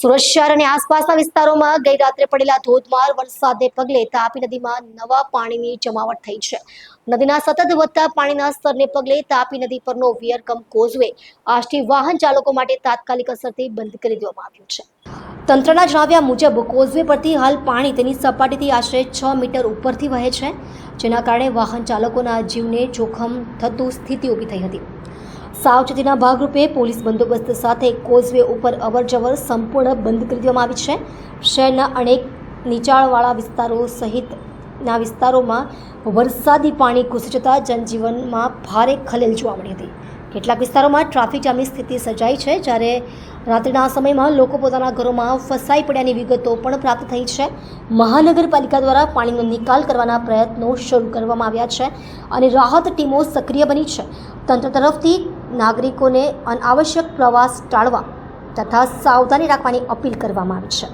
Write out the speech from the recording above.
સુરત શહેર અને આસપાસના વિસ્તારોમાં ગઈ રાત્રે પડેલા ધોધમાર વરસાદને પગલે તાપી નદીમાં નવા પાણીની જમાવટ થઈ છે. નદીના સતત વધતા પાણીના સ્તરને પગલે તાપી નદી પરનો વિયરકમ કોઝવે આજથી વાહન ચાલકો માટે તાત્કાલિક અસરથી બંધ કરી દેવામાં આવ્યો છે. તંત્રના જણાવ્યા મુજબ, કોઝવે પરથી હાલ પાણી તેની સપાટીથી આશરે છ મીટર ઉપરથી વહે છે, જેના કારણે વાહન ચાલકોના જીવને જોખમ થતું સ્થિતિ ઊભી થઈ હતી. સાવચેતીના ભાગરૂપે પોલીસ બંદોબસ્ત સાથે કોઝવે ઉપર અવરજવર સંપૂર્ણ બંધ કરી દેવામાં આવી છે. શહેરના અનેક નીચાણવાળા વિસ્તારો સહિતના વિસ્તારોમાં વરસાદી પાણી ઘૂસી જતા જનજીવનમાં ભારે ખલેલ જોવા મળી હતી. કેટલાક વિસ્તારોમાં ટ્રાફિક જામની સ્થિતિ સર્જાઈ છે, જ્યારે રાત્રિના સમયમાં લોકો પોતાના ઘરોમાં ફસાઈ પડ્યાની વિગતો પણ પ્રાપ્ત થઈ છે. મહાનગરપાલિકા દ્વારા પાણીનો નિકાલ કરવાના પ્રયત્નો શરૂ કરવામાં આવ્યા છે અને રાહત ટીમો સક્રિય બની છે. તંત્ર તરફથી નાગરિકોને અનાવશ્યક પ્રવાસ ટાળવા તથા સાવધાની રાખવાની અપીલ કરવામાં આવી છે.